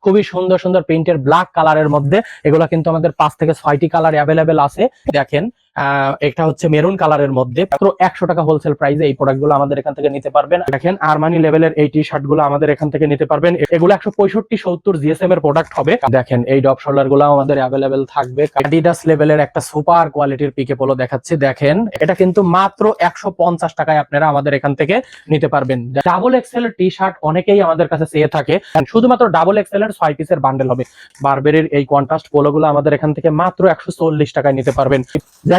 খুবই সুন্দর সুন্দর প্রিন্টের ব্ল্যাক কালারের মধ্যে। এগুলো কিন্তু আমাদের পাঁচ থেকে ছয়টি কালার অ্যাভেলেবেল আছে। দেখেন এটা হচ্ছে মেরুন কালারের মধ্যে। মাত্র একশো টাকা হোলসেল প্রাইসে এই প্রোডাক্টগুলো আমাদের এখান থেকে নিতে পারবেন। দেখেন আরমানি লেভেলের এই টি শার্টগুলো আমাদের এখান থেকে নিতে পারবেন। এগুলো একশো পঁয়ষট্টি, সত্তর জিএসএম এর প্রোডাক্ট হবে। দেখেন, এই ডপ শোল্ডারগুলো আমাদের অ্যাভেলেবেল থাকবে। অ্যাডিডাস লেভেলের একটা সুপার কোয়ালিটির পিকে পোলো দেখাচ্ছি। দেখেন, এটা কিন্তু মাত্র একশো পঞ্চাশ টাকায় আপনারা আমাদের এখান থেকে নিতে পারবেন। ডাবল এক্সেল টি শার্ট অনেকেই আমাদের কাছে চেয়ে থাকে। শুধুমাত্র ডাবল এক্সেল এর ছয় পিসের বান্ডেল হবে। বারবেরির এই কন্ট্রাস্ট পোলো গুলো আমাদের এখান থেকে মাত্র একশো চল্লিশ টাকায় নিতে পারবেন।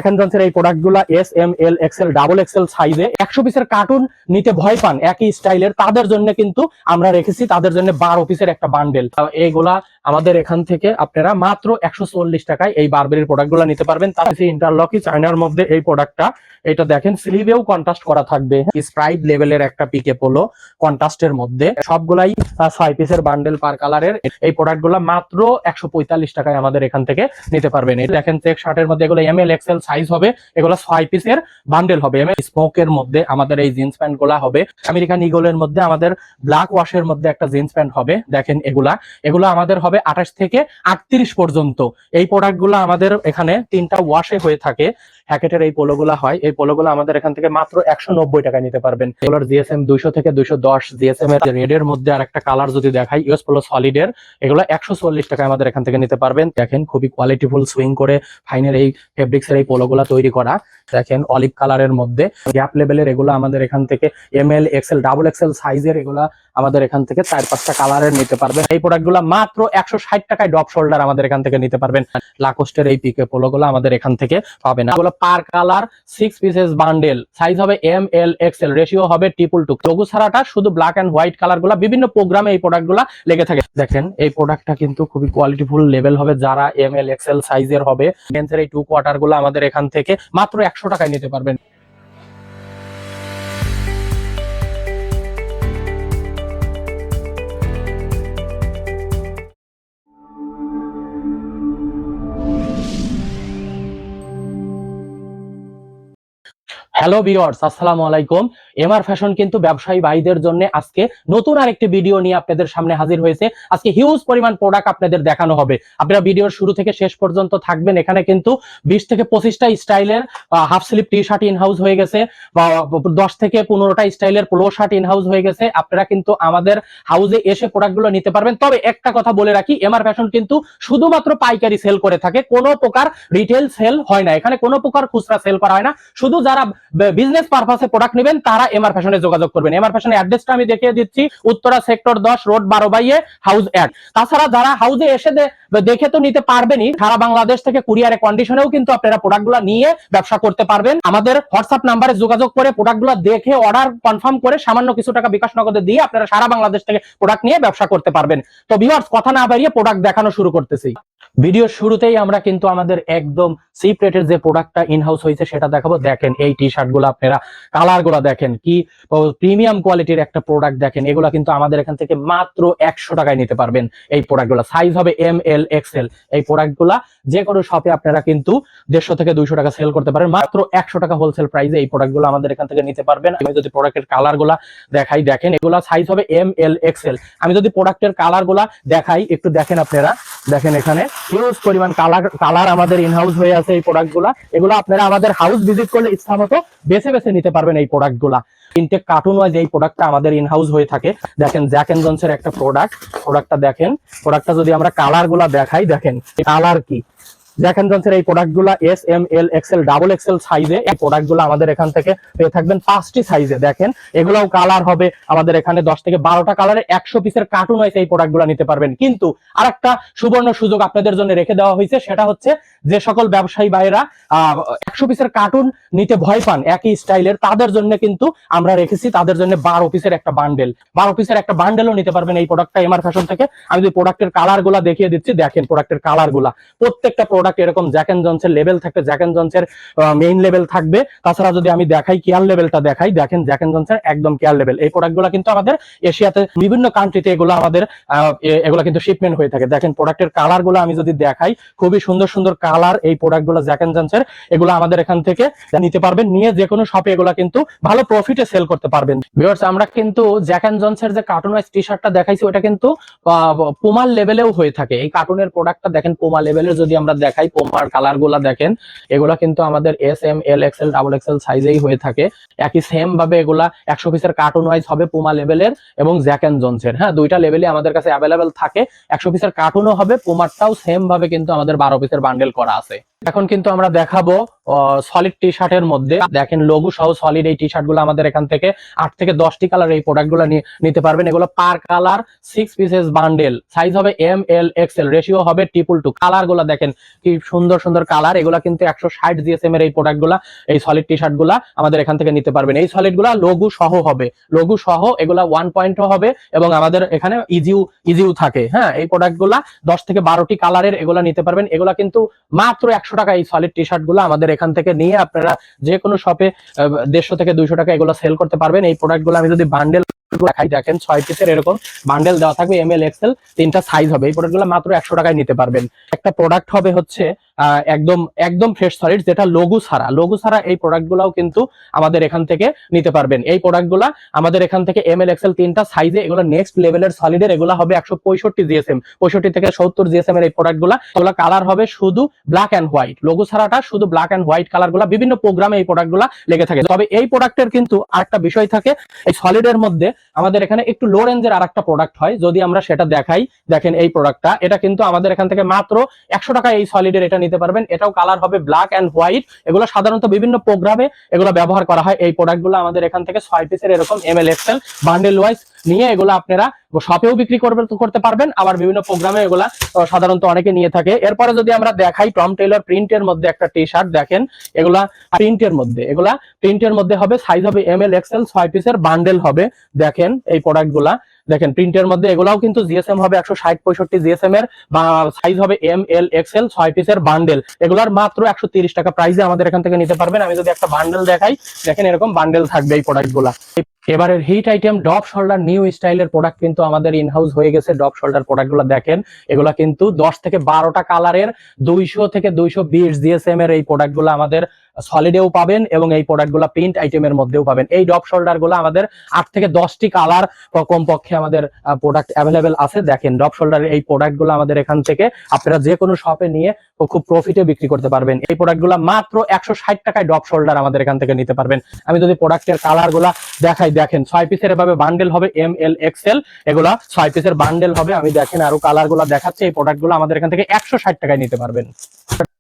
এন্ড জনসের এই প্রোডাক্টগুলা S M L XL double XL সাইজে একশো পিসের কার্টুন নিতে ভয় পান, একই স্টাইলের তাদের জন্য কিন্তু আমরা রেখেছি, তাদের জন্য বারো পিসের একটা বান্ডেল এইগুলা আমাদের এখান থেকে আপনারা মাত্র একশো চল্লিশ টাকায় এই বারবেরির প্রোডাক্টগুলা নিতে পারবেন। তার ইন্টারলকি চায়নার মধ্যে এই প্রোডাক্টটা এটা দেখেন স্লিভেও কন্ট্রাস্ট করা থাকবে। স্প্রাইট লেভেলের একটা পিকে পোলো কন্ট্রাস্টের মধ্যে। সবগুলাই ছয় পিসের বান্ডেল পার কালারের এই প্রোডাক্টগুলা মাত্র একশো পঁয়তাল্লিশ টাকায় আমাদের এখান থেকে নিতে পারবেন। এই দেখেন চেক শার্টের মধ্যে এগুলো এম এল এক্সেল সাইজ হবে, এগুলো ছয় পিসের বান্ডেল হবে। স্মোকের মধ্যে আমাদের এই জিন্স প্যান্টগুলা হবে। আমেরিকান ইগলের মধ্যে আমাদের ব্ল্যাক ওয়াশের মধ্যে একটা জিন্স প্যান্ট হবে, দেখেন এগুলা। এগুলো আমাদের হবে আঠাশ থেকে আটত্রিশ পর্যন্ত। এই প্রোডাক্টগুলো আমাদের এখানে তিনটা ওয়াশে হয়ে থাকে। হ্যাকেটের এই পোলোগুলা হয়। এই পোলোগুলো আমাদের এখান থেকে মাত্র একশো নব্বই টাকায় নিতে পারবেন। এগুলোর জিএসএম দুইশো থেকে দুইশো দশ জিএসএম এর রেড এর মধ্যে আর একটা কালার যদি দেখাই ইউএস পোলো সলিড এর, এগুলো একশো চল্লিশ টাকায় আমাদের এখান থেকে নিতে পারবেন। দেখেন খুবই কোয়ালিটিফুল সুইং করে ফাইনের এই ফেব্রিক্স এর এই পোলোগুলা তৈরি করা। দেখেন অলিভ কালারের মধ্যে গ্যাপ লেভেলের এগুলো আমাদের এখান থেকে M L XL double XL সাইজের এগুলা আমাদের এখান থেকে চার পাঁচটা কালারের নিতে পারবেন। এই প্রোডাক্টগুলো মাত্র একশো ষাট টাকায় ডপ শোল্ডার আমাদের এখান থেকে নিতে পারবেন। লাকোস্টের এই পিকে পোলোগুলো আমাদের এখান থেকে পাবেন। এগুলো per colour six pieces bundle size হবে এম এল এক্সেল রেশিও হবে ট্রিপল টু লঘু ছাড়াটা শুধু ব্ল্যাক এন্ড হোয়াইট কালারগুলা বিভিন্ন প্রোগ্রামে এই প্রোডাক্টগুলা লেগে থাকে। দেখেন, এই প্রোডাক্টটা কিন্তু খুবই কোয়ালিটিফুল লেভেল হবে। যারা এম এল এক্সেল সাইজের হবে মেন্সের এই টু কোয়ার্টারগুলো আমাদের এখান থেকে মাত্র একশো টাকায় নিতে পারবেন। হ্যালো ভিউয়ার্স, আসসালামু আলাইকুম। এমআর ফ্যাশন কিন্তু ব্যবসায়ী ভাইদের জন্য আজকে নতুন আরেকটি ভিডিও নিয়ে আপনাদের সামনে হাজির হয়েছে। আজকে হিউজ পরিমাণ প্রোডাক্ট আপনাদের দেখানো হবে। আপনারা ভিডিওর শুরু থেকে শেষ পর্যন্ত থাকবেন। এখানে কিন্তু বিশ থেকে পঁচিশটা স্টাইলের half sleeve T shirt in house হয়ে গেছে বা দশ থেকে পনেরোটা স্টাইলের পোলো শার্ট ইন হাউস হয়ে গেছে। আপনারা কিন্তু আমাদের হাউসে এসে প্রোডাক্টগুলো নিতে পারবেন। তবে একটা কথা বলে রাখি, এমআর ফ্যাশন কিন্তু শুধুমাত্র পাইকারি সেল করে থাকে। কোনো প্রকার রিটেল সেল হয় না। এখানে কোনো প্রকার খুচরা সেল করা হয় না। শুধু যারা বিজনেস পারপাসে প্রোডাক্ট নেবেন, তারা এমআর ফ্যাশনে যোগাযোগ করবেন। এমআর ফ্যাশনের অ্যাড্রেসটা আমি দেখিয়ে দিচ্ছি। উত্তরা সেক্টর দশ রোড বারো বাইয়ে হাউস অ্যাড তাছাড়া যারা হাউসে এসে দেখে তো নিতে পারবেনই, সারা বাংলাদেশ থেকে কুরিয়ারে কন্ডিশনেও কিন্তু আপনারা প্রোডাক্টগুলো নিয়ে ব্যবসা করতে পারবেন। আমাদের হোয়াটসঅ্যাপ নাম্বারে যোগাযোগ করে প্রোডাক্টগুলো দেখে অর্ডার কনফার্ম করে সামান্য কিছু টাকা বিকাশ নগদে দিয়ে আপনারা সারা বাংলাদেশ থেকে প্রোডাক্ট নিয়ে ব্যবসা করতে পারবেন। তো ভিউয়ার্স কথা না বাড়িয়ে প্রোডাক্ট দেখানো শুরু করতেছি। ভিডিওর শুরুতেই আমরা কিন্তু আমাদের একদম চিপ রেটের যে প্রোডাক্টটা ইনহাউস হয়েছে সেটা দেখাবো। দেখেন এই টি শার্টগুলো আপনারা কালারগুলো দেখেন, কি প্রিমিয়াম কোয়ালিটির একটা প্রোডাক্ট দেখেন, এগুলো কিন্তু আমাদের এখান থেকে মাত্র একশো টাকায় নিতে পারবেন এই প্রোডাক্টগুলো। সাইজ হবে এম এল এক্সেল এই প্রোডাক্টগুলা যে কোনো শপে আপনারা কিন্তু দেড়শো থেকে দুইশো টাকা সেল করতে পারেন। মাত্র একশো টাকা হোলসেল প্রাইসে এই প্রোডাক্টগুলো আমাদের এখান থেকে নিতে পারবেন। আমি যদি প্রোডাক্টের কালারগুলা দেখাই, দেখেন এগুলা সাইজ হবে এম এল এক্সেল আমি যদি প্রোডাক্টের কালারগুলা দেখাই, একটু দেখেন আপনারা। দেখেন এখানে হিউজ পরিমাণ কালার কালার আমাদের ইনহাউস হয়ে আছে এই প্রোডাক্টগুলা। এগুলো আপনারা আমাদের হাউস ভিজিট করলে ইচ্ছা মতো বেছে বেছে নিতে পারবেন এই প্রোডাক্টগুলা। ইনটেক কার্টুন ওয়াইজ এই প্রোডাক্টটা আমাদের ইনহাউস হয়ে থাকে। দেখেন জ্যাক এন্ড জনসের একটা প্রোডাক্ট প্রোডাক্টটা দেখেন। প্রোডাক্টটা যদি আমরা কালারগুলা দেখাই, দেখেন কালার কি? এন্ড জনসের এই প্রোডাক্টগুলা S M L XL double XL সাইজে এই প্রোডাক্টগুলো আমাদের এখান থেকে পেয়ে থাকবেন পাঁচটি সাইজে দেখেন, এগুলাও কালার হবে আমাদের এখানে দশ থেকে বারোটা কালারের একশো পিসের কার্টুন হয়েছে এই প্রোডাক্টগুলো নিতে পারবেন। কিন্তু আরেকটা সুবর্ণ সুযোগ আপনাদের জন্য রেখে দেওয়া হয়েছে, সেটা হচ্ছে যে সকল ব্যবসায়ী ভাইয়েরা একশো পিসের কার্টুন নিতে ভয় পান একই স্টাইলের তাদের জন্য কিন্তু আমরা রেখেছি, তাদের জন্য বারো পিসের একটা বান্ডেল বারো পিসের একটা বান্ডেলও নিতে পারবেন এই প্রোডাক্টটা এমআর ফ্যাশন থেকে। আমি প্রোডাক্টের কালারগুলা দেখিয়ে দিচ্ছি, দেখেন প্রোডাক্টের কালারগুলা প্রত্যেকটা প্রোডাক্ট এরকম জ্যাক এন্ড জনসের লেভেল থাকবে জ্যাক এন্ড জনসের মেইন লেভেল থাকবে। তাছাড়া যদি আমি দেখাই কেয়ার লেভেলটা দেখাই, দেখেন জ্যাক এন্ড জনসের একদম কেয়ার লেভেল এই প্রোডাক্টগুলো কিন্তু আমাদের এশিয়াতে বিভিন্ন কান্ট্রিতে এগুলো আমাদের এগুলো কিন্তু শিপমেন্ট হয়ে থাকে। দেখেন প্রোডাক্টের কালারগুলো আমি যদি দেখাই, খুবই সুন্দর সুন্দর কালার এই প্রোডাক্টগুলো জ্যাক এন্ড জনসের এগুলো আমাদের এখান থেকে নিতে পারবেন। নিয়ে যে কোনো শপে এগুলো কিন্তু ভালো প্রফিটে সেল করতে পারবেন। ভিউয়ার্স আমরা কিন্তু জ্যাক এন্ড জনসের যে কার্টুন ওয়াইজ টি শার্টটা দেখাইছি, ওটা কিন্তু পোমার লেভেলেও হয়ে থাকে। এই কার্টুনের প্রোডাক্টটা দেখেন পোমা লেভেলের যদি আমরা দেখাই পোমার কালারগুলা দেখেন। এগুলা কিন্তু আমাদের S M L XL double XL সাইজেই হয়ে থাকে। একই সেম ভাবে এগুলা একশো পিসের কার্টুন ওয়াইজ হবে পোমা লেভেলের এবং জ্যাকেন জনসের হ্যাঁ দুইটা লেভেলই আমাদের কাছে অ্যাভেলেবেল থাকে। একশো পিসের কার্টুনও হবে পোমারটাও সেম ভাবে কিন্তু আমাদের বারো পিসের বান্ডেল করা আছে। এখন কিন্তু আমরা দেখাবো সলিড টি শার্টের মধ্যে। দেখেন লঘু সহ সলিড এই টি শার্টগুলো আমাদের এখান থেকে আট থেকে দশটি কালার এই প্রোডাক্টগুলো নিতে পারবেন। এগুলো per colour six pieces bundle size হবে এম এল এক্সেল রেশিও হবে ট্রিপল টু কালারগুলো দেখেন, কি সুন্দর সুন্দর কালার এগুলো কিন্তু একশো ষাট জিএসএম এর এই প্রোডাক্টগুলা, এই সলিড টি শার্টগুলা আমাদের এখান থেকে নিতে পারবেন। এই সলিডগুলা লঘু সহ হবে। লঘু সহ এগুলা ওয়ান পয়েন্ট হবে এবং আমাদের এখানে ইজিউ ইজিউ থাকে। হ্যাঁ এই প্রোডাক্টগুলা দশ থেকে বারোটি কালারের এগুলা নিতে পারবেন। এগুলা কিন্তু মাত্র একশো টাকা এই সলিড টি শার্টগুলো আমাদের এখান থেকে নিয়ে আপনারা যে কোনো শপে দেড়শো থেকে দুইশো টাকা এগুলো সেল করতে পারবেন। এই প্রোডাক্টগুলো আমি যদি বান্ডেল দেখেন ছয় পিসের এরকম বান্ডেল দেওয়া থাকবে তিনটা সাইজ হবে। এই মাত্র একশো টাকায় নিতে পারবেন। একটা প্রোডাক্ট হবে হচ্ছে একদম একদম ফ্রেশ সলিড যেটা লঘু ছাড়া লঘু ছাড়া এই প্রোডাক্ট গুলাও কিন্তু আমাদের এখান থেকে নিতে পারবেন। এই প্রোডাক্টগুলা আমাদের এখান থেকে এম এল এক্সেল তিনটা সাইজে এগুলো নেক্সট লেভেলের সলিডের এগুলো হবে একশো পঁয়ষট্টি জিএসএম পঁয়ষট্টি থেকে সত্তর জিএসএম এর এই প্রোডাক্টগুলা, এগুলো কালার হবে শুধু ব্ল্যাক অ্যান্ড হোয়াইট লঘু ছাড়াটা শুধু ব্ল্যাক অ্যান্ড হোয়াইট কালারগুলা, বিভিন্ন প্রোগ্রামে এই প্রোডাক্টগুলা লেগে থাকে। তবে এই প্রোডাক্টের কিন্তু আরেকটা বিষয় থাকে, এই সলিডের মধ্যে আমাদের এখানে একটু লো রেঞ্জের আরেকটা প্রোডাক্ট হয়, যদি আমরা সেটা দেখাই, দেখেন এই প্রোডাক্টটা এটা কিন্তু আমাদের এখান থেকে মাত্র একশো টাকা এই সলিডের এটা নিতে পারবেন। এটাও কালার হবে ব্ল্যাক অ্যান্ড হোয়াইট এগুলো সাধারণত বিভিন্ন প্রোগ্রামে এগুলো ব্যবহার করা হয়। এই প্রোডাক্টগুলো আমাদের এখান থেকে ছয় পিসের এরকম M L XL bundle wise নিয়ে এগুলো আপনারা শপেও বিক্রি করবে, করতে পারবেন। আবার বিভিন্ন প্রোগ্রামে এগুলা সাধারণত অনেকে নিয়ে থাকে। এরপরে যদি আমরা দেখাই টম টেলর প্রিন্টের মধ্যে একটা টি শার্ট দেখেন, এগুলা প্রিন্টের মধ্যে। এগুলা প্রিন্টের মধ্যে হবে সাইজ হবে এম এল এক্সেল ছয় পিসের বান্ডেল হবে। দেখেন এই প্রোডাক্টগুলা দেখেন প্রিন্টের মধ্যে এগুলাও কিন্তু জিএসএম হবে একশো ষাট, পঁয়ষট্টি জিএসএম এর, বা সাইজ হবে এম এল এক্সেল ছয় পিসের বান্ডেল এগুলার মাত্র একশো টাকা প্রাইসে আমাদের এখান থেকে নিতে পারবেন। আমি যদি একটা বান্ডেল দেখাই, দেখেন এরকম বান্ডেল থাকবে এই প্রোডাক্টগুলা এবারের hit item drop shoulder new স্টাইলের প্রোডাক্ট কিন্তু আমাদের ইনহাউস হয়ে গেছে। ডপ শোল্ডার প্রোডাক্টগুলো দেখেন, এগুলা কিন্তু দশ থেকে বারোটা কালারের দুইশো থেকে দুইশো বিশ জিএসএম এর এই প্রোডাক্টগুলো আমাদের সলিডেও পাবেন এবং এই প্রোডাক্টগুলা প্রিন্ট আইটেমের মধ্যেও পাবেন। এই ডপ শোল্ডারগুলো আমাদের আট থেকে দশটি কালার কমপক্ষে আমাদের প্রোডাক্ট অ্যাভেলেবেল আছে। দেখেন ডপ শোল্ডারের এই প্রোডাক্টগুলো আমাদের এখান থেকে আপনারা যে কোনো শপে নিয়ে খুব প্রফিটে বিক্রি করতে পারবেন। এই প্রোডাক্টগুলা মাত্র একশো ষাট টাকায় ডপ শোল্ডার আমাদের এখান থেকে নিতে পারবেন। আমি যদি প্রোডাক্টের কালারগুলা দেখাই, দেখেন, ছয় পিসের এভাবে বান্ডেল হবে এম এল এক্সেল এগুলা ছয় পিসের বান্ডেল হবে। আমি দেখেন আরও কালারগুলা দেখাচ্ছি। এই প্রোডাক্টগুলো আমাদের এখান থেকে একশো ষাট টাকায় নিতে পারবেন।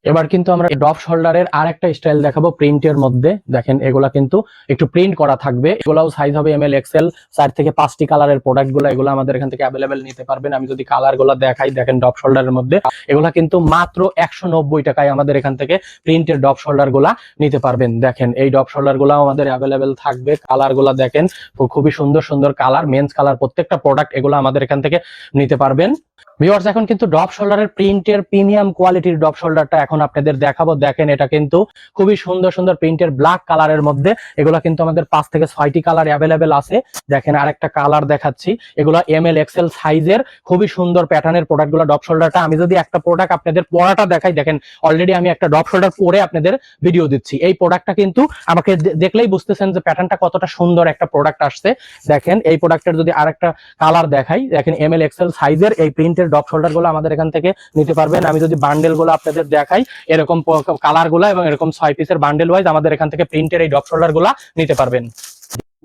এবার কিন্তু আমরা ডপ শোল্ডারের আর একটা স্টাইল দেখাবো প্রিন্টের মধ্যে। দেখেন, এগুলা কিন্তু একটু প্রিন্ট করা থাকবে। এগুলাও সাইজ হবে এম এল এক্সেল চার থেকে পাঁচটি কালারের প্রোডাক্টগুলো এগুলো আমাদের এখান থেকে অ্যাভেলেবেল নিতে পারবেন। আমি যদি কালারগুলা দেখাই, দেখেন ডপ শোল্ডারের মধ্যে, এগুলা কিন্তু মাত্র একশো নব্বই টাকায় আমাদের এখান থেকে প্রিন্টের ডপ শোল্ডারগুলা নিতে পারবেন। দেখেন, এই ডপ শোল্ডার গুলাও আমাদের অ্যাভেলেবেল থাকবে। কালারগুলা দেখেন খুবই সুন্দর সুন্দর কালার মেন্স কালার প্রত্যেকটা প্রোডাক্ট এগুলো আমাদের এখান থেকে নিতে পারবেন। ভিউয়ার্স এখন কিন্তু ডপ শোল্ডারের প্রিন্টের প্রিমিয়াম কোয়ালিটির ডপ শোল্ডারটা আপনাদের দেখাবো। দেখেন, এটা কিন্তু খুবই সুন্দর সুন্দর প্রিন্টের ব্ল্যাক কালারের মধ্যে। এগুলো কিন্তু আমাদের পাঁচ থেকে ছয়টি কালার অ্যাভেলেবেল আছে। দেখেন, আরেকটা কালার দেখাচ্ছি। এগুলো এম এল এক্সেল সাইজের খুবই সুন্দর প্যাটার্নের প্রোডাক্টগুলো ডপ শোল্ডারটা আমি যদি একটা প্রোডাক্ট আপনাদের পরাটা দেখাই, দেখেন অলরেডি আমি একটা ডপ শোল্ডার পরে আপনাদের ভিডিও দিচ্ছি। এই প্রোডাক্টটা কিন্তু আমাকে দেখলেই বুঝতেছেন যে প্যাটার্নটা কতটা সুন্দর একটা প্রোডাক্ট আসছে। দেখেন, এই প্রোডাক্টের যদি আরেকটা কালার দেখাই, দেখেন এম এল এক্সেল সাইজের এই প্রিন্টের ডপ শোল্ডারগুলো আমাদের এখান থেকে নিতে পারবেন। আমি যদি বান্ডেলগুলো আপনাদের দেখাই এরকম কালারগুলা এবং এরকম ছয় পিসের বান্ডেল ওয়াইজ আমাদের এখান থেকে প্রিন্টের এই ডপ শোল্ডারগুলা নিতে পারবেন।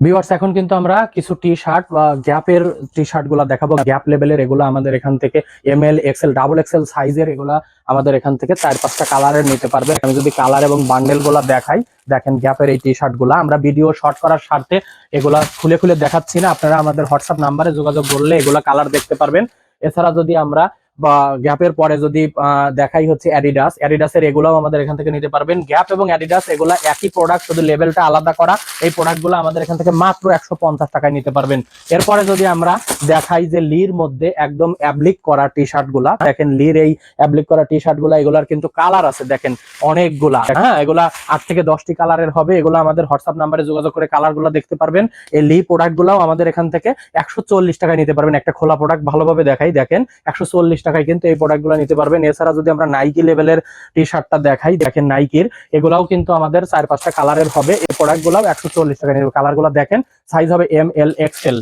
ভিউয়ার্স এখন কিন্তু আমরা কিছু টি শার্ট বা গ্যাপের টি শার্টগুলা দেখাবো। গ্যাপ লেভেলের এগুলো আমাদের এখান থেকে M L XL double XL সাইজের এগুলা আমাদের এখান থেকে চার পাঁচটা কালারের নিতে পারবে আমি যদি কালার এবং বান্ডেলগুলা দেখাই, দেখেন গ্যাপের এই টি শার্টগুলা। আমরা ভিডিও শর্ট করার স্বার্থে এগুলা খুলে খুলে দেখাচ্ছি না। আপনারা আমাদের হোয়াটসঅ্যাপ নাম্বারে যোগাযোগ করলে এগুলা কালার দেখতে পারবেন। এছাড়া যদি আমরা বা গ্যাপের পরে যদি দেখাই হচ্ছে অ্যাডিডাস অ্যাডিডাসের এগুলাও আমাদের এখান থেকে নিতে পারবেন। গ্যাপ এবং অ্যাডিডাস এগুলা একই প্রোডাক্ট শুধু লেভেলটা আলাদা করা, এই প্রোডাক্টগুলো আমাদের এখান থেকে মাত্র একশো পঞ্চাশ টাকায় নিতে পারবেন। এরপরে যদি আমরা দেখাই যে লির মধ্যে একদম অ্যাবলিক করা টি শার্টগুলা, দেখেন লির এই অ্যাবলিক করা টি শার্টগুলা, এগুলার কিন্তু কালার আছে, দেখেন অনেকগুলা। হ্যাঁ এগুলা আট থেকে দশটি কালারের হবে, এগুলো আমাদের হোয়াটসঅ্যাপ নাম্বারে যোগাযোগ করে কালারগুলো দেখতে পারবেন। এই লি প্রোডাক্ট গুলাও আমাদের এখান থেকে একশো চল্লিশ টাকায় নিতে পারবেন। একটা খোলা প্রোডাক্ট ভালোভাবে দেখাই, দেখেন, একশো চল্লিশ টাকায় কিন্তু এই প্রোডাক্টগুলো নিতে পারবেন। এছাড়া যদি আমরা নাইকি লেভেলের টি শার্টটা দেখাই, দেখেন নাইকির এগুলাও কিন্তু আমাদের চার পাঁচটা কালারের হবে। এই প্রোডাক্ট গুলাও একশো চল্লিশ টাকা নিতে কালারগুলো দেখেন সাইজ হবে এম এল এক্সেল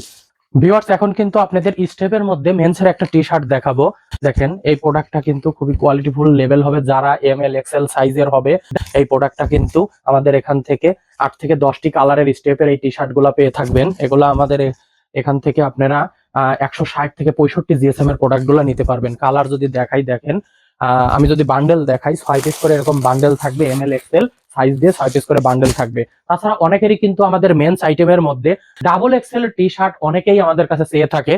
ভিউয়ার্স এখন কিন্তু আপনাদের স্টেপের মধ্যে মেন্সের একটা টি শার্ট দেখাবো। দেখেন, এই প্রোডাক্টটা কিন্তু খুবই কোয়ালিটিফুল লেভেল হবে, যারা এম এল এক্সেল সাইজের হবে, এই প্রোডাক্টটা কিন্তু আমাদের এখান থেকে আট থেকে দশটি কালারের স্টেপের এই টি শার্টগুলা পেয়ে থাকবেন। এগুলো আমাদের এখান থেকে আপনারা একশো ষাট থেকে পঁয়ষট্টি জিএসএম এর প্রোডাক্টগুলো নিতে পারবেন। কালার যদি দেখাই দেখেন আমি যদি বান্ডেল দেখাই, ছয় পিস করে এরকম বান্ডেল থাকবে এম এল এক্সেল সাইজ দিয়ে ছয় পিস করে বান্ডেল থাকবে। তাছাড়া অনেকেরই কিন্তু আমাদের মেন্স আইটেমের মধ্যে ডাবল এক্সেল টি শার্ট অনেকেই আমাদের কাছে চেয়ে থাকে।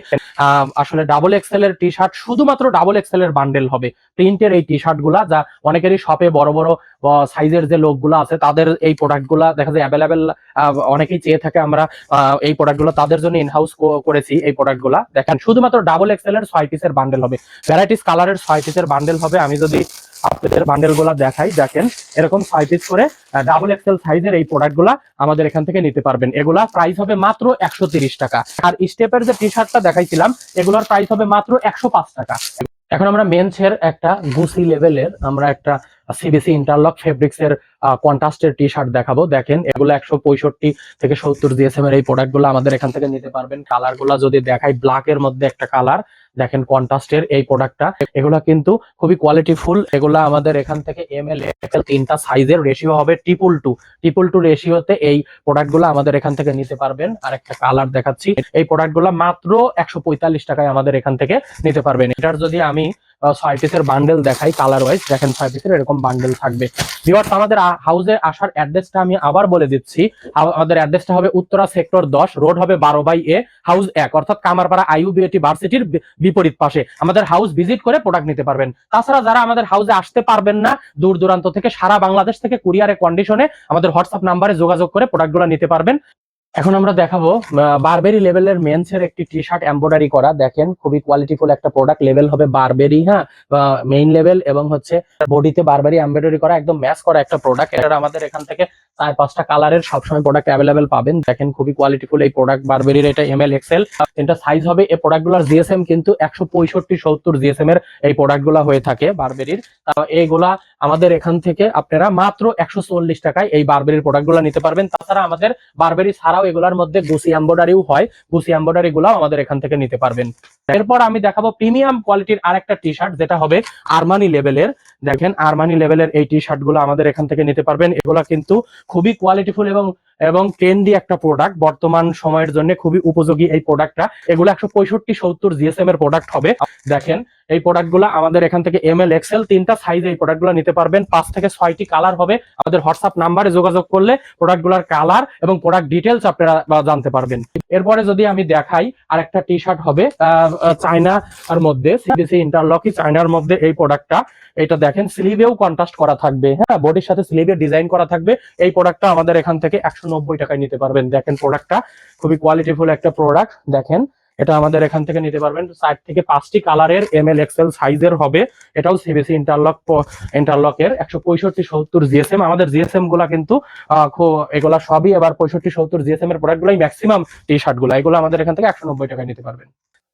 আসলে ডাবল এক্সেল এর টি শার্ট শুধুমাত্র ডাবল এক্সেল এর বান্ডেল হবে। প্রিন্টের এই টি শার্টগুলা যা অনেকেরই শপে বড় বড় সাইজের যে লোকগুলো আছে, তাদের এই প্রোডাক্টগুলা দেখা যায় অ্যাভেলেবেল অনেকেই চেয়ে থাকে আমরা এই প্রোডাক্টগুলো তাদের জন্য ইনহাউস করেছি এই প্রোডাক্টগুলা। দেখেন, শুধুমাত্র ডাবল এক্সেল এর ছয় পিসের বান্ডেল হবে। ভ্যারাইটিস কালারের ছয় পিসের বান্ডেল হবে। আমি যদি আপনাদের বান্ডেলগুলা দেখাই। দেখেন, এরকম ছয় পিস করে ডাবল এক্সেল সাইজের এই প্রোডাক্টগুলা আমাদের এখান থেকে নিতে পারবেন। এগুলা প্রাইস হবে মাত্র একশো টাকা। আর স্টেপের যে টি শার্টটা দেখাইছিলাম, এগুলোর প্রাইস হবে মাত্র একশো পাঁচ টাকা। এখন আমরা মেন্সের একটা গুসি লেভেলের আমরা একটা সিবিসি ইন্টারলক ফেব্রিক্স এর কন্ট্রাস্টের টি শার্ট দেখাবো। দেখেন, এগুলো একশো পঁয়ষট্টি থেকে সত্তর জিএসএম এর এই প্রোডাক্ট আমাদের এখান থেকে নিতে পারবেন। কালারগুলা যদি দেখাই ব্ল্যাক এর মধ্যে একটা কালার দেখেন কন্ট্রাস্টের এই প্রোডাক্টটা এগুলা কিন্তু খুবই কোয়ালিটি ফুল এগুলা আমাদের এখান থেকে এম এল এল তিনটা সাইজের রেশিও হবে ট্রিপল টু ট্রিপল টু রেশিওতে এই প্রোডাক্টগুলো আমাদের এখান থেকে নিতে পারবেন। আর একটা কালার দেখাচ্ছি, এই প্রোডাক্টগুলো মাত্র একশো পঁয়তাল্লিশ টাকায় আমাদের এখান থেকে নিতে পারবেন। এটার যদি আমি ছয় পিসের বান্ডেল দেখাই কালার ওয়াইজ দেখেন ছয় পিসের এরকম বান্ডেল থাকবে। আমাদের হাউসে আসার অ্যাড্রেসটা আমি আবার বলে দিচ্ছি। আমাদের অ্যাড্রেসটা হবে উত্তরা সেক্টর দশ রোড হবে বারো বাই এ হাউস এক। অর্থাৎ কামারপাড়া ভার্সিটির বিপরীত পাশে। আমাদের হাউস ভিজিট করে প্রোডাক্ট নিতে পারবেন। তাছাড়া যারা আমাদের হাউসে আসতে পারবেন না, দূর দূরান্ত থেকে, সারা বাংলাদেশ থেকে কুরিয়ারে কন্ডিশনে আমাদের হোয়াটসঅ্যাপ নাম্বারে যোগাযোগ করে প্রোডাক্টগুলো নিতে পারবেন। এখন আমরা দেখাবো বারবেরি লেভেলের মেন্সের একটি টি শার্ট এমব্রয়ডারি করা। দেখেন, খুবই কোয়ালিটিফুল একটা প্রোডাক্ট লেভেল হবে বারবেরি হ্যাঁ? মেইন লেভেল এবং হচ্ছে বডিতে বারবেরি এমব্রয়ডারি করা, একদম ম্যাচ করা একটা প্রোডাক্ট এটা আমাদের এখান থেকে চার, পাঁচটা কালারের সবসময় প্রোডাক্ট অ্যাভেলেবেল পাবেন। দেখেন খুবই কোয়ালিটিফুল এই প্রোডাক্ট বারবেরির এটা এম এল এক্সেল তিনটা সাইজ হবে। এই প্রোডাক্টগুলোর জিএসএম কিন্তু একশো পঁয়ষট্টি, সত্তর জিএসএম এর এই প্রোডাক্টগুলো হয়ে থাকে বারবেরির এইগুলা আমাদের এখান থেকে আপনারা মাত্র একশো চল্লিশ টাকায় এই বারবেরির প্রোডাক্টগুলো নিতে পারবেন। তাছাড়া আমাদের বারবেরি ছাড়াও এগুলোর মধ্যে গুসি এম্বয়ডারিও হয়। গুসি এম্বয়ডারি গুলাও আমাদের এখান থেকে নিতে পারবেন। এরপর আমি দেখাবো প্রিমিয়াম কোয়ালিটির আরেকটা টি শার্ট যেটা হবে আরমানি লেভেলের দেখেন আরমানি লেভেলের এই টি শার্টগুলো আমাদের এখান থেকে নিতে পারবেন। এগুলা কিন্তু খুবই কোয়ালিটিফুল এবং এবং ট্রেন্ডি একটা প্রোডাক্ট বর্তমান সময়ের জন্য খুবই উপযোগী এই প্রোডাক্টটা এগুলো একশো পঁয়ষট্টি সত্তর জিএসএম এর প্রোডাক্ট হবে। দেখেন, এই প্রোডাক্টগুলো আমাদের এখান থেকে এম এল এক্সেল তিনটা সাইজ এই প্রোডাক্টগুলো নিতে পারবেন। পাঁচ থেকে ছয়টি কালার হবে। আমাদের হোয়াটসঅ্যাপ নাম্বারে যোগাযোগ করলে প্রোডাক্টগুলার কালার এবং প্রোডাক্ট ডিটেলস আপনারা জানতে পারবেন। এরপরে যদি আমি দেখাই আর একটা টি শার্ট হবে চায়নার মধ্যে সিবিসি ইন্টারলকি চায়নার মধ্যে এই প্রোডাক্টটা এটা দেখেন স্লিভেও কন্ট্রাস্ট করা থাকবে। হ্যাঁ বডির সাথে স্লিভে ডিজাইন করা থাকবে। এই প্রোডাক্টটা আমাদের এখান থেকে একশো নব্বই টাকায় নিতে পারবেন। দেখেন প্রোডাক্টটা খুবই কোয়ালিটিফুল একটা প্রোডাক্ট দেখেন, এটা আমাদের এখান থেকে নিতে পারবেন। চার থেকে পাঁচটি কালারের এম এল এক্সেল সাইজের হবে। এটাও সিবিসি ইন্টারলক ইন্টারলকের একশো পঁয়ষট্টি সত্তর জিএসএম আমাদের জিএসএমগুলা কিন্তু এগুলা সবই এবার পঁয়ষট্টি সত্তর জিএসএম এর প্রোডাক্ট গুলাই ম্যাক্সিমাম টি শার্টগুলা। এগুলো আমাদের এখান থেকে একশো নব্বই টাকায় নিতে পারবেন।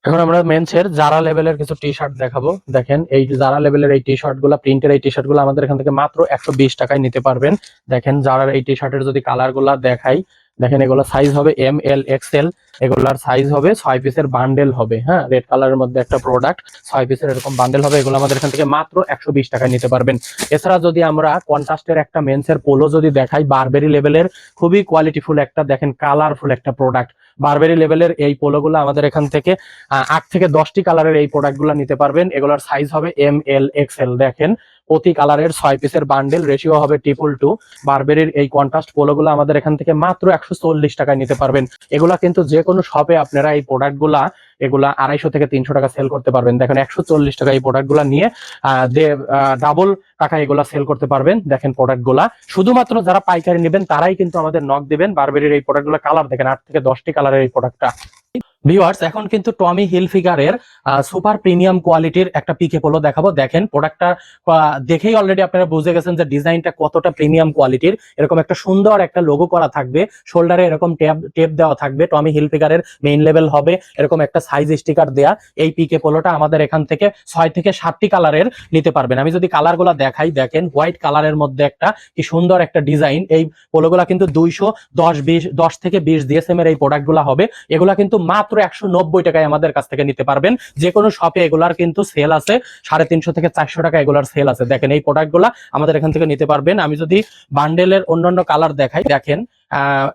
এখন আমরা মেন্সের জারা লেভেলের কিছু টি শার্ট দেখাবো। দেখেন, এই জারা লেভেলের এই টি শার্টগুলা প্রিন্টের এই টি শার্টগুলো আমাদের এখান থেকে মাত্র একশো বিশ টাকায় নিতে পারবেন। দেখেন জারার এই টি শার্টের যদি কালারগুলা দেখাই, দেখেন এগুলো সাইজ হবে এম এল এক্সেল এগুলার সাইজ হবে ছয় পিসের বান্ডেল হবে হ্যাঁ? রেড কালারের মধ্যে একটা প্রোডাক্ট ছয় পিসের এরকম বান্ডেল হবে, এগুলো আমাদের এখান থেকে মাত্র একশো বিশ টাকায় নিতে পারবেন। এছাড়া যদি আমরা কন্ট্রাস্টের একটা মেন্সের পোলো যদি দেখাই বারবেরি লেভেলের খুবই কোয়ালিটিফুল একটা, দেখেন কালারফুল একটা প্রোডাক্ট বারবেরি লেভেলের এই পোলোগুলো আমাদের এখান থেকে আট থেকে দশটি কালারের এই প্রোডাক্টগুলো নিতে পারবেন। এগুলোর সাইজ হবে এম এল এক্সেল দেখেন। প্রতি কালারের ছয় পিসের বান্ডেল রেশিও হবে ট্রিপল টু বারবেরির এই কন্ট্রাস্ট পোলোগুলো আমাদের এখান থেকে মাত্র একশো চল্লিশ টাকায় নিতে পারবেন। এগুলা কিন্তু যে কোনো শপে আপনারা এই প্রোডাক্টগুলা এগুলা আড়াইশো থেকে তিনশো টাকা সেল করতে পারবেন। দেখেন, একশো চল্লিশ টাকা এই প্রোডাক্টগুলা নিয়ে ডাবল টাকা এগুলা সেল করতে পারবেন। দেখেন প্রোডাক্টগুলা শুধুমাত্র যারা পাইকারি নেবেন, তারাই কিন্তু আমাদের নক দিবেন। বারবেরির এই প্রোডাক্টগুলো কালার দেখেন, আট থেকে দশটি কালারের এই প্রোডাক্টটা ভিউয়ার্স এখন কিন্তু টমি হিল ফিগারের সুপার প্রিমিয়াম কোয়ালিটির একটা পিকে পোলো দেখাবো। দেখেন প্রোডাক্টটা দেখেই অলরেডি আপনারা বুঝে গেছেন যে ডিজাইনটা কতটা প্রিমিয়াম কোয়ালিটির এরকম একটা সুন্দর একটা লোগো করা থাকবে। শোল্ডারে এরকম ট্যাব টেপ দেওয়া থাকবে। টমি হিল ফিগারের মেইন লেভেল হবে। এরকম একটা সাইজ স্টিকার দেয়া। এই পিকে পোলোটা আমাদের এখান থেকে ছয় থেকে সাতটি কালারের নিতে পারবেন। আমি যদি কালারগুলো দেখাই, দেখেন হোয়াইট কালারের মধ্যে একটা কি সুন্দর একটা ডিজাইন এই পোলোগুলা কিন্তু দুইশো দশ বিশ, দশ থেকে বিশ ডিএসএম এর এই প্রোডাক্টগুলো হবে। এগুলা কিন্তু মাত্র একশো নব্বই টাকায় আমাদের কাছ থেকে নিতে পারবেন। যে কোনো শপে এগুলার কিন্তু সেল আছে। সাড়ে তিনশো থেকে চারশো টাকা এগুলার সেল আছে। দেখেন এই প্রোডাক্টগুলা আমাদের এখান থেকে নিতে পারবেন। আমি যদি বান্ডেলের অন্যান্য কালার দেখাই, দেখেন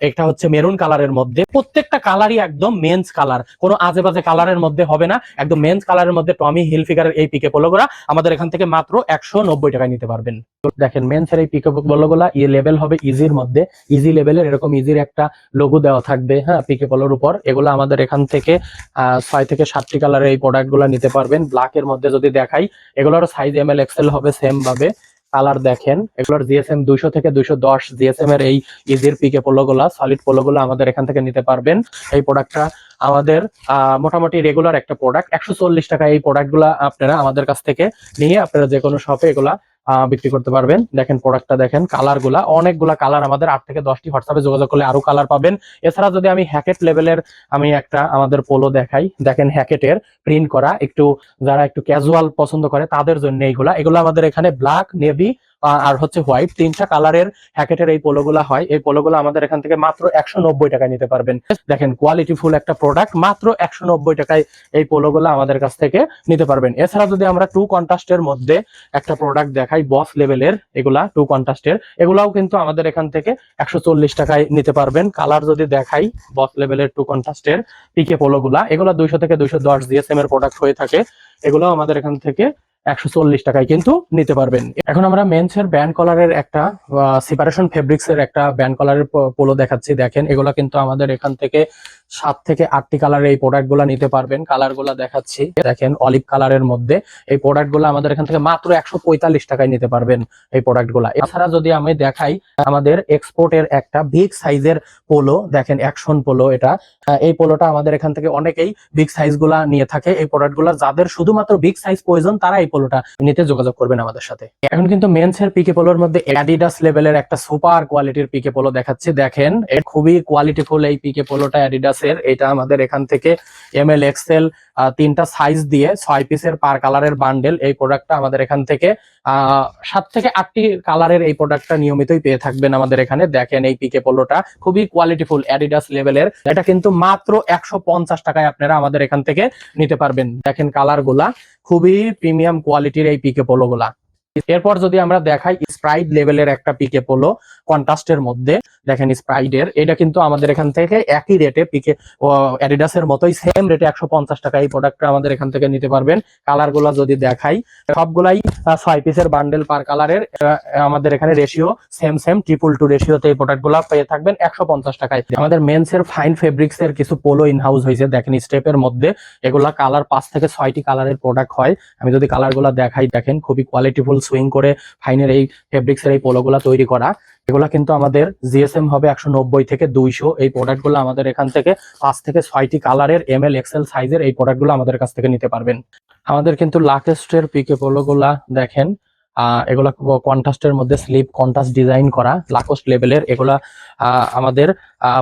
এটা হচ্ছে মেরুন কালারের মধ্যে। প্রত্যেকটা কালারই একদম মেন্স কালার কোনো আজে বাজে কালারের মধ্যে হবে না। একদম মেন্স কালারের মধ্যে টমি হিল ফিগারের এই পিকে পোলোগুলা আমাদের এখান থেকে মাত্র একশো নব্বই টাকায় নিতে পারবেন। দেখেন মেন্সের এই পিকে পোলোগুলা ই লেভেল হবে ইজির মধ্যে। ইজি লেভেলের এরকম ইজির একটা লোগো দেওয়া থাকবে হ্যাঁ পিকে পোলোর উপর। এগুলো আমাদের এখান থেকে ছয় থেকে সাতটি কালারের এই প্রোডাক্টগুলা নিতে পারবেন। ব্ল্যাক এর মধ্যে যদি দেখাই এগুলোর সাইজ এম এল এক্সেল হবে সেম ভাবে। কালার দেখেন, এগুলোর জিএসএম দুইশো থেকে দুইশো দশ জিএসএম এর এই ইজির পিকে পোলোগুলা সলিড পোলোগুলো আমাদের এখান থেকে নিতে পারবেন। এই প্রোডাক্টটা আমাদের মোটামুটি রেগুলার একটা প্রোডাক্ট একশো চল্লিশ টাকা এই প্রোডাক্টগুলা আপনারা আমাদের কাছ থেকে নিয়ে আপনারা যে কোনো শপে এগুলা বিক্রি করতে পারবেন। দেখেন প্রোডাক্টটা দেখেন কালারগুলা অনেকগুলা কালার আমাদের আট থেকে দশটি হোয়াটসঅ্যাপে যোগাযোগ করলে আরও কালার পাবেন। এছাড়া যদি আমি হ্যাকেট লেভেলের আমি একটা আমাদের পোলো দেখাই, দেখেন হ্যাকেটের প্রিন্ট করা, একটু যারা একটু ক্যাজুয়াল পছন্দ করে, তাদের জন্য এইগুলা। এগুলো আমাদের এখানে ব্ল্যাক নেভি আর হচ্ছে হোয়াইট তিনটা কালারের হ্যাকেটের এই পোলোগুলা হয়। এই পোলোগুলো আমাদের এখান থেকে মাত্র একশো নব্বই টাকায় নিতে পারবেন। দেখেন কোয়ালিটি ফুল একটা প্রোডাক্ট মাত্র একশো নব্বই টাকায় এই পোলোগুলো আমাদের কাছ থেকে নিতে পারবেন। এছাড়া যদি আমরা টু কন্ট্রাস্টের মধ্যে একটা প্রোডাক্ট দেখাই বস লেভেলের এগুলা টু কন্ট্রাস্টের এগুলাও কিন্তু আমাদের এখান থেকে একশো চল্লিশ টাকায় নিতে পারবেন। কালার যদি দেখাই বস লেভেলের টু কন্ট্রাস্টের পিকে পোলোগুলা এগুলা দুইশো থেকে দুইশো দশ জিএসএম এর প্রোডাক্ট হয়ে থাকে। এগুলো আমাদের এখান থেকে একশো চল্লিশ টাকায় কিন্তু নিতে পারবেন। এখন আমরা মেন্সের ব্যান্ড কলারের একটা সেপারেশন ফেব্রিক্স এর একটা ব্যান্ড কলারের পোলো দেখাচ্ছি। দেখেন, এগুলো কিন্তু আমাদের এখান থেকে সাত থেকে আটটি কালারের এই প্রোডাক্টগুলা নিতে পারবেন। কালারগুলা দেখাচ্ছি। দেখেন অলিভ কালারের মধ্যে এই প্রোডাক্টগুলো আমাদের এখান থেকে মাত্র একশো পঁয়তাল্লিশ টাকায় নিতে পারবেন এই প্রোডাক্টগুলা। এছাড়া যদি আমি দেখাই, আমাদের এক্সপোর্টের একটা বিগ সাইজের পোলো দেখেন অ্যাকশন পোলো এটা। এই পোলোটা আমাদের এখান থেকে অনেকেই বিগ সাইজগুলা নিয়ে থাকে। এই প্রোডাক্টগুলা যাদের শুধুমাত্র বিগ সাইজ প্রয়োজন, তারা এই পোলোটা নিতে যোগাযোগ করবেন আমাদের সাথে। এখন কিন্তু মেন্স এর পিকে পোলোর মধ্যে অ্যাডিডাস লেভেলের একটা সুপার কোয়ালিটির পিকে পোলো দেখাচ্ছি। দেখেন খুবই কোয়ালিটিফুল এই পিকে পোলোটা অ্যাডিডাস এর, এটা আমাদের এখান থেকে এম এল এক্সেল তিনটা সাইজ দিয়ে ছয় পিসের পার কালারের বান্ডেল এই প্রোডাক্টটা আমাদের এখান থেকে সাত থেকে আটটি কালারের এই প্রোডাক্টটা নিয়মিতই পেয়ে থাকবেন আমাদের এখানে। দেখেন এই পিকে পোলোটা খুবই কোয়ালিটিফুল অ্যাডিডাস লেভেলের এটা কিন্তু মাত্র একশো পঞ্চাশ টাকায় আপনারা আমাদের এখান থেকে নিতে পারবেন। দেখেন কালারগুলা খুবই প্রিমিয়াম কোয়ালিটির এই পিকে পোলো গুলা এরপর যদি আমরা দেখাই স্প্রাইট লেভেলের একটা পিকে পোলো কন্ট্রাস্টের মধ্যে। দেখেন স্প্রাইডের এটা কিন্তু আমাদের এখান থেকে একই রেটে পিকে অ্যাডিডাস এর মতোই সেম রেটে একশো পঞ্চাশ টাকা এই প্রোডাক্টটা আমাদের এখান থেকে নিতে পারবেন। কালারগুলা যদি দেখাই, সবগুলাই ছয় পিসের বান্ডেল পার কালারের আমাদের এখানে ratio same same triple two রেশিওতে এই প্রোডাক্টগুলা পেয়ে থাকবেন একশো পঞ্চাশ টাকায়। আমাদের মেন্স এর ফাইন ফেব্রিক্স এর কিছু পোলো ইন হাউস হয়েছে, দেখেন স্টেপের মধ্যে। এগুলা কালার পাঁচ থেকে ছয়টি কালারের প্রোডাক্ট হয়। আমি যদি কালারগুলা দেখাই, দেখেন খুবই কোয়ালিটিফুল সুইং করে ফাইনের এই ফেব্রিক্স এর এই পোলো গুলা তৈরি করা। এগুলা কিন্তু আমাদের জিএসএম হবে একশো নব্বই থেকে দুইশো। এই প্রোডাক্টগুলো আমাদের এখান থেকে পাঁচ থেকে ছয়টি কালারের এম এল এক্সেল সাইজের এই প্রোডাক্টগুলো আমাদের কাছ থেকে নিতে পারবেন। আমাদের কিন্তু লাকেস্টের পিকে পোলো গুলা দেখেন। আহ, এগুলা কন্ট্রাস্টের মধ্যে স্লিপ কন্ট্রাস্ট ডিজাইন করা লাকোস্ট লেভেলের এগুলা আমাদের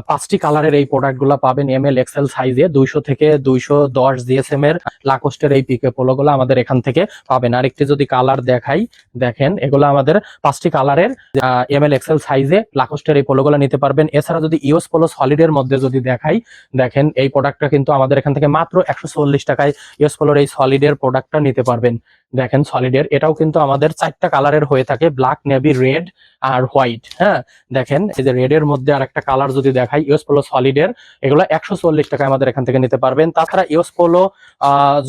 পাঁচটি কালারের এই প্রোডাক্টগুলা পাবেন এম এল এক্সেল সাইজে দুইশো থেকে দুইশো দশ জিএসএম এর লাকোস্টের এই পিকে পোলো গুলো আমাদের এখান থেকে পাবেন। আরেকটি যদি কালার দেখাই, দেখেন, এগুলো আমাদের পাঁচটি কালারের এম এল এক্সেল সাইজে লাকোস্টের এই পোলোগুলো নিতে পারবেন। এছাড়া যদি ইউএস পোলো সলিডের মধ্যে যদি দেখাই, দেখেন, এই প্রোডাক্টটা কিন্তু আমাদের এখান থেকে মাত্র একশো চল্লিশ টাকায় ইউএস পোলোর এই সলিডের প্রোডাক্টটা নিতে পারবেন। দেখেন সলিডের এটাও কিন্তু আমাদের চারটা কালারের হয়ে থাকে ব্ল্যাক নেভি রেড আর হোয়াইট হ্যাঁ? দেখেন, এই যে রেড এর মধ্যে আর একটা কালার যদি দেখাই ইউএস পোলো সলিডের এগুলো একশো চল্লিশ টাকায় আমাদের এখান থেকে নিতে পারবেন। তাছাড়া ইউএস পোলো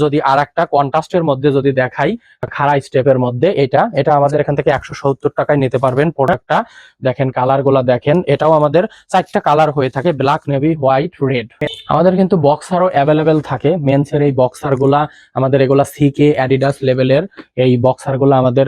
যদি আর একটা কন্ট্রাস্টের মধ্যে যদি দেখাই, খাড়া স্টেপের মধ্যে, এটা এটা আমাদের এখান থেকে একশো সত্তর টাকায় নিতে পারবেন প্রোডাক্টটা দেখেন কালারগুলা দেখেন, এটাও আমাদের চারটা কালার হয়ে থাকে ব্ল্যাক নেভি হোয়াইট রেড আমাদের কিন্তু বক্সারও অ্যাভেলেবেল থাকে মেন্সের এই বক্সারগুলা, আমাদের এগুলা সিকে অ্যাডিডাস লেভেলের এই বক্সারগুলা আমাদের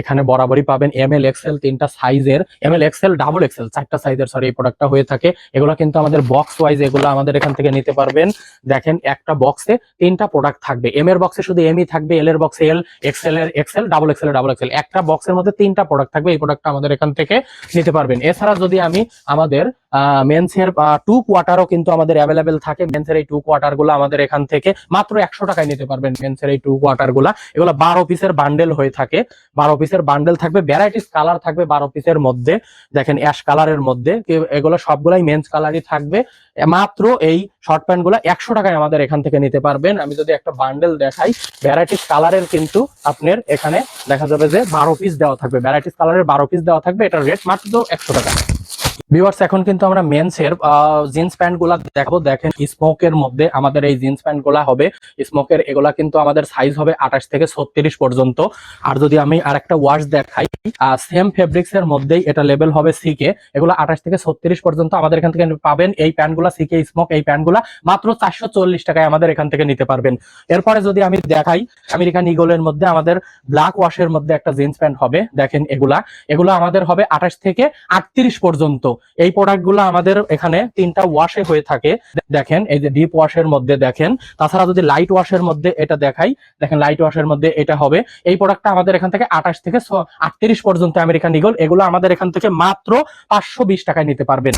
এখানে বরাবরই পাবেন। এম এল এক্সেল তিনটা সাইজের M L XL double XL চারটা সাইজের সরি এই প্রোডাক্টটা হয়ে থাকে। এগুলো কিন্তু আমাদের বক্স ওয়াইজ এগুলো আমাদের এখান থেকে নিতে পারবেন। দেখেন, একটা বক্সে তিনটা প্রোডাক্ট থাকবে। এম এর বক্সে শুধু এমই থাকবে এল এর বক্সে এল এক্সেল এর XL double XL double XL একটা বক্সের মধ্যে তিনটা প্রোডাক্ট থাকবে, এই প্রোডাক্টটা আমাদের এখান থেকে নিতে পারবেন। এছাড়া যদি আমি আমাদের মেন্সের টু কোয়ার্টারও কিন্তু আমাদের অ্যাভেলেবেল থাকে মেন্সের এই টু কোয়ার্টারগুলো আমাদের এখান থেকে মাত্র একশো টাকায় নিতে পারবেন মেন্সের এই টু কোয়ার্টারগুলা। এগুলো বারো পিসের বান্ডেল হয়ে থাকে। বারো পিসের বান্ডেল থাকবে ভ্যারাইটিস কালার থাকবে বারো পিসের মধ্যে। দেখেন অ্যাশ কালারের মধ্যে। এগুলো সবগুলাই মেন্স কালারই থাকবে। মাত্র এই শর্ট প্যান্টগুলা একশো টাকায় আমাদের এখান থেকে নিতে পারবেন। আমি যদি একটা বান্ডেল দেখাই ভ্যারাইটিস কালারের কিন্তু আপনার এখানে দেখা যাবে যে বারো পিস দেওয়া থাকবে। ভ্যারাইটিস কালারের বারো পিস দেওয়া থাকবে, এটার রেট মাত্র একশো টাকা। ভিউয়ার্স এখন কিন্তু আমরা মেন্সের জিন্স প্যান্টগুলা দেখাবো। দেখেন স্মোকের মধ্যে আমাদের এই জিন্স প্যান্টগুলা হবে। স্মোকের এগুলা কিন্তু আমাদের সাইজ হবে আঠাশ থেকে ছত্রিশ পর্যন্ত। আর যদি আমি আর একটা ওয়াশ দেখাই সেম ফেব্রিক্স এর মধ্যেই এটা লেভেল হবে সিকে এগুলো আঠাশ থেকে ছত্রিশ পর্যন্ত আমাদের এখান থেকে পাবেন। এই প্যান্টগুলা সিকে স্মোক এই প্যান্টগুলা মাত্র চারশো চল্লিশ টাকায় আমাদের এখান থেকে নিতে পারবেন। এরপরে যদি আমি দেখাই, আমেরিকান ইগলের মধ্যে আমাদের ব্ল্যাক ওয়াশের মধ্যে একটা জিন্স প্যান্ট হবে। দেখেন এগুলা। এগুলো আমাদের হবে আঠাশ থেকে আটত্রিশ পর্যন্ত। এই প্রোডাক্টগুলো আমাদের এখানে তিনটা ওয়াশে হয়ে থাকে। দেখেন, এই যে ডিপ ওয়াশের মধ্যে দেখেন, তাছাড়া যদি লাইট ওয়াশের মধ্যে এটা দেখাই, দেখেন লাইট ওয়াশের মধ্যে এটা হবে। এই প্রোডাক্টটা আমাদের এখান থেকে আঠাশ থেকে আটত্রিশ পর্যন্ত আমেরিকান ইগল এগুলো আমাদের এখান থেকে মাত্র পাঁচশো বিশ টাকায় নিতে পারবেন।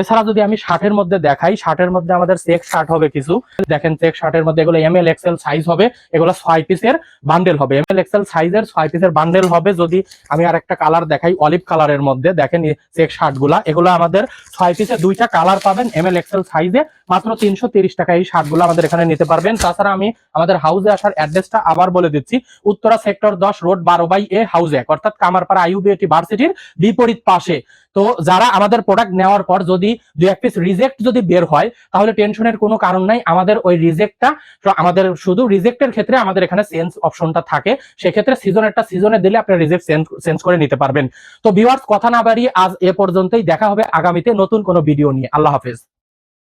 এছাড়া যদি আমি শার্টের মধ্যে দেখাই শার্টের মধ্যে আমাদের চেক শার্ট হবে কিছু। দেখেন চেক শার্টের মধ্যে এগুলো এম এল এক্সেল সাইজ হবে, এগুলো ছয় পিসের বান্ডেল হবে। এম এল এক্সেল সাইজের ছয় পিসের বান্ডেল হবে। যদি আমি আর একটা কালার দেখাই অলিভ কালারের মধ্যে, দেখেন চেক শার্টগুলা এগুলো আমাদের ছয় পিসে দুইটা কালার পাবেন এম এল এক্সেল সাইজে মাত্র তিনশো তিরিশ টাকা এই শার্টগুলো আমাদের এখানে নিতে পারবেন। তাছাড়া আমি আমাদের হাউসে আসার অ্যাড্রেসটা আবার বলে দিচ্ছি। উত্তরা সেক্টর দশ রোড বারো বাই এ হাউস এক অর্থাৎ কামারপাড়া আইউবিএটি ভার্সিটির বিপরীত পাশে। তো যারা আমাদের প্রোডাক্ট নেওয়ার পর যদি দুই এক পিস রিজেক্ট যদি বের হয়, তাহলে টেনশনের কোনো কারণ নাই। আমাদের ওই রিজেক্টটা আমাদের শুধু রিজেক্টের ক্ষেত্রে আমাদের এখানে চেঞ্জ অপশনটা থাকে। সেক্ষেত্রে সিজন একটা সিজনে দিলে আপনি রিজেক্ট চেঞ্জ করে নিতে পারবেন। তো ভিউয়ার্স কথা না বাড়িয়ে আজ এ পর্যন্তই। দেখা হবে আগামীতে নতুন কোনো ভিডিও নিয়ে। আল্লাহ হাফেজ।